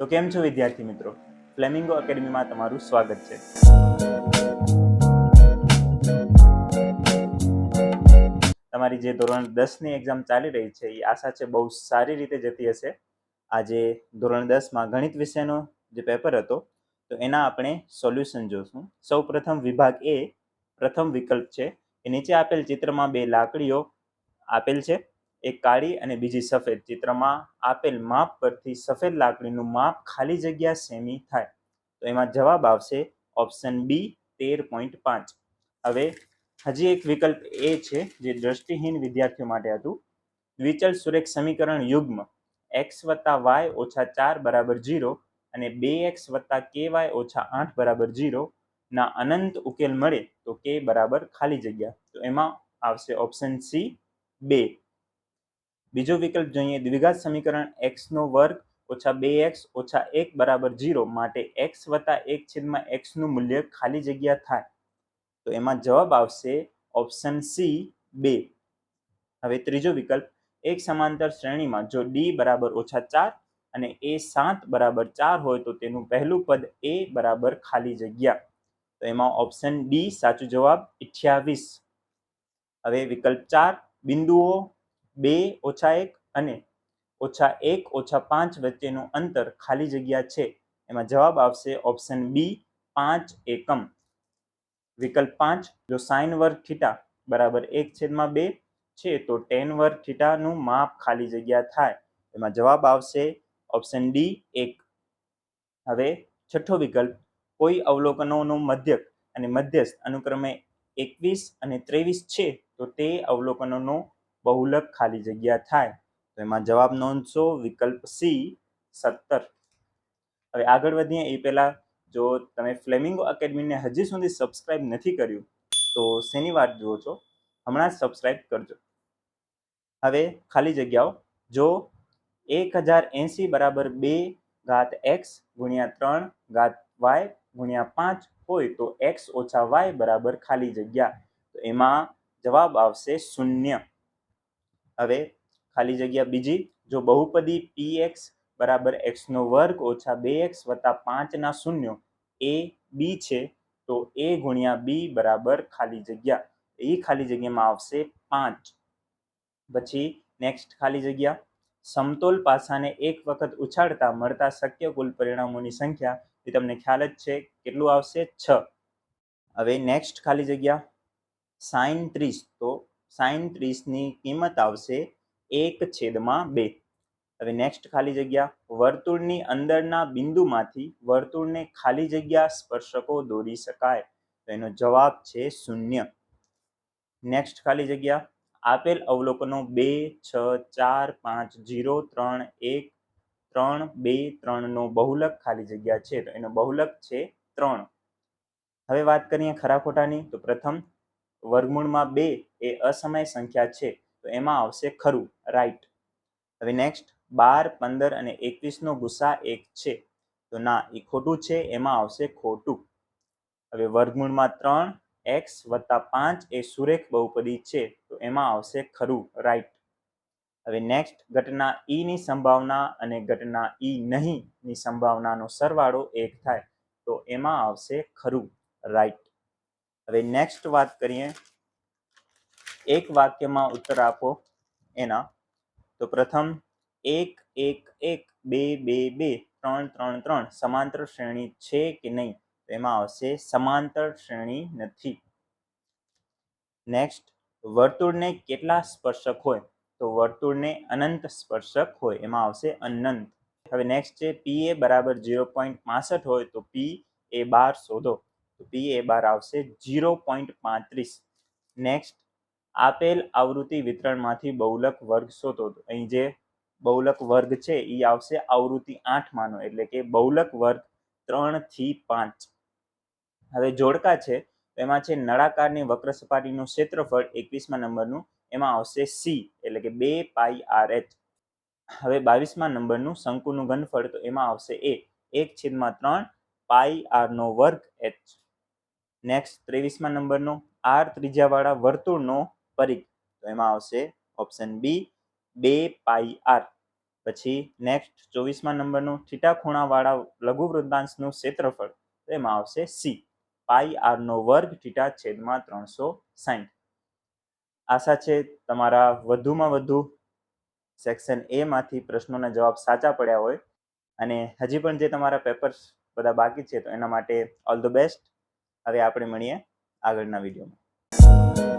તો કેમ છો વિદ્યાર્થી મિત્રો? ફ્લેમિંગો એકેડમીમાં તમારું સ્વાગત છે. તમારી જે ધોરણ દસની એક્ઝામ ચાલી રહી છે, એ આશા છે બહુ સારી રીતે જતી હશે. આજે ધોરણ દસમાં ગણિત વિષયનો જે પેપર હતો, તો એના આપણે સોલ્યુશન જોશું. સૌ પ્રથમ વિભાગ એ પ્રથમ વિકલ્પ છે, એ નીચે આપેલ ચિત્રમાં બે લાકડીઓ આપેલ છે. એક કાળી અને બીજી સફેદ ચિત્રમાં આપેલ માપ પરથી સફેદ લાકડીનું માપ ખાલી જગ્યા સેમી થાય. તો એમાં જવાબ આવશે ઓપ્શન બી તેર પોઈન્ટ પાંચ. હવે હજી એક વિકલ્પ એ છે જે દ્રષ્ટિહીન વિદ્યાર્થીઓ માટે હતું. દ્વિચલ સુરેખ સમીકરણ યુગ્મ એક્સ વત્તા વાય ઓછા ચાર બરાબર જીરો અને બે એક્સ વત્તા કે વાય ઓછા આઠ બરાબર જીરો ના અનંત ઉકેલ મળે તો કે બરાબર ખાલી જગ્યા. તો એમાં આવશે ઓપ્શન સી બે. બીજો વિકલ્પ જોઈએ, દ્વિઘાત સમીકરણ એક્સનો વર્ગ ઓછા બે એક્સ ઓછા એક બરાબર જીરો માટે એક્સ વત્તા એક છેદમાં એક્સનું મૂલ્ય ખાલી જગ્યા થાય. તો એમાં જવાબ આવશે ઓપ્શન સી બે. હવે ત્રીજો વિકલ્પ, એક સમાંતર શ્રેણીમાં જો ડી બરાબર ઓછા ચાર અને એ સાત બરાબર ચાર હોય તો તેનું પહેલું પદ એ બરાબર ખાલી જગ્યા. તો એમાં ઓપ્શન ડી સાચો જવાબ અઠ્યાવીસ. હવે વિકલ્પ ચાર, બિંદુઓ બે ઓછા એક અને ઓછા એક ઓછા પાંચ વચ્ચેનું અંતર ખાલી જગ્યા છે. એમાં જવાબ આવશે ઓપ્શન બી પાંચ એકમ. વિકલ્પ પાંચ, જો સાઇન વર્ગ થીટા બરાબર એક છેદમાં બે છે, તો ટેન વર્ગ થીટાનું માપ ખાલી જગ્યા થાય. એમાં જવાબ આવશે ઓપ્શન ડી એક. હવે છઠ્ઠો વિકલ્પ, કોઈ અવલોકનોનું મધ્યક અને મધ્યસ્થ અનુક્રમે એકવીસ અને ત્રેવીસ છે, તો તે અવલોકનોનો બહુલક ખાલી જગ્યા થાય તો એમાં જવાબ નોંધશો વિકલ્પ સી, સત્તર. હવે આગળ વધીએ, એ પહેલાં જો તમે ફ્લેમિંગો એકેડમીને હજી સુધી સબસ્ક્રાઇબ નથી કર્યું, તો શેની વાત જુઓ છો? હમણાં સબસ્ક્રાઇબ કરજો. હવે ખાલી જગ્યાઓ. જો એક હજાર એંસી બરાબર બે ઘાત એક્સ ગુણ્યા ત્રણ ઘાત વાય ગુણ્યા પાંચ હોય તો એક્સ ઓછા વાય બરાબર ખાલી જગ્યા. તો એમાં જવાબ આવશે શૂન્ય. હવે ખાલી જગ્યા બીજી, જો બહુપદી પી એક્સ બરાબર એક્સનો વર્ગ ઓછા બે એક્સ વત્તા પાંચના શૂન્યો એ બી છે, તો એ ગુણ્યા બી બરાબર ખાલી જગ્યા. એ ખાલી જગ્યામાં આવશે પાંચ. પછી નેક્સ્ટ ખાલી જગ્યા. સમતોલ પાસાને એક વખત ઉછાળતા મળતા શક્ય કુલ પરિણામોની સંખ્યા, એ તમને ખ્યાલ જ છે, કેટલું આવશે? છ. હવે નેક્સ્ટ ખાલી જગ્યા. સાઈન ત્રીસ, તો સાઈન ત્રીસની કિંમત આવશે એક છેદમાં બે. હવે નેક્સ્ટ ખાલી જગ્યા. વર્તુળની અંદરના બિંદુમાંથી વર્તુળને ખાલી જગ્યા સ્પર્શકો દોરી શકાય. તો એનો જવાબ છે શૂન્ય. નેક્સ્ટ ખાલી જગ્યા. આપેલ અવલોકનો બે, છ, ચાર, પાંચ જીરો ત્રણ, એક, ત્રણ, બે ત્રણનો બહુલક ખાલી જગ્યા છે. તો એનો બહુલક છે ત્રણ. હવે વાત કરીએ ખરા ખોટાની. તો પ્રથમ વર્ગમૂળમાં બે એ અસમય સંખ્યા છે, તો એમાં આવશે ખરું રાઈટ હવે નેક્સ્ટ બાર, પંદર અને એકવીસનો ગુસા એક છે, તો ના એ ખોટું છે, એમાં આવશે ખોટું. હવે વર્ગમૂળમાં ત્રણ એક્સ વત્તા પાંચ એ સુરેખ બહુપદી છે, તો એમાં આવશે ખરું રાઈટ હવે નેક્સ્ટ ઘટના ઈની સંભાવના અને ઘટના ઈ નહીંની સંભાવનાનો સરવાળો એક થાય, તો એમાં આવશે ખરું રાઈટ હવે નેક્સ્ટ વાત કરીએ. એક વાક્યમાં ઉત્તર આપો એના. તો પ્રથમ, એક એક એક, બે બે બે, ત્રણ ત્રણ ત્રણ, સમાંતર શ્રેણી છે કે નહીં? તો એમાં આવશે સમાંતર શ્રેણી નથી. નેક્સ્ટ વર્તુળને કેટલા સ્પર્શક હોય? તો વર્તુળને અનંત સ્પર્શક હોય, એમાં આવશે અનંત. હવે નેક્સ્ટ છે પી એ બરાબર ઝીરો પોઈન્ટ પાસઠ હોય, તો પી એ બાર શોધો. તો પી એ બાર આવશે ઝીરો પોઈન્ટ પાંત્રીસ. નેક્સ્ટ આપેલ આવૃત્તિ વિતરણમાંથી બહુલક વર્ગ શોધો. તો અહીં જે બહુલક વર્ગ છે એ આવશે આવૃત્તિ આઠમાંનો એટલે કે બહુલક વર્ગ ત્રણથી પાંચ. હવે જોડકા છે એમાં છે નળાકારની વક્ર સપાટીનું ક્ષેત્રફળ એકવીસમાં નંબરનું, એમાં આવશે સી એટલે કે બે પાઈ આર એચ. હવે બાવીસમાં નંબરનું શંકુનું ઘનફળ, તો એમાં આવશે એ એક છેદમાં ત્રણ પાઈ આરનો વર્ગ એચ. નેક્સ્ટ ત્રેવીસમાં નંબરનો આર ત્રિજ્યાવાળા વર્તુળનો પરિઘ. તો એમાં આવશે ઓપ્શન બી બે પાઈ આર પછી નેક્સ્ટ ચોવીસમાં નંબરનું થીટા ખૂણાવાળા લઘુ વૃદ્ધાંશનું ક્ષેત્રફળ. તો એમાં આવશે સી પાઈ આરનો વર્ગ થીટા છેદમાં ત્રણસો સાઠ આશા છે તમારા વધુમાં વધુ સેક્શન એમાંથી પ્રશ્નોના જવાબ સાચા પડ્યા હોય. અને હજી પણ જે તમારા પેપર્સ બધા બાકી છે, તો એના માટે ઓલ ધ બેસ્ટ હવે આપણે મળીએ આગળના વિડીયોમાં.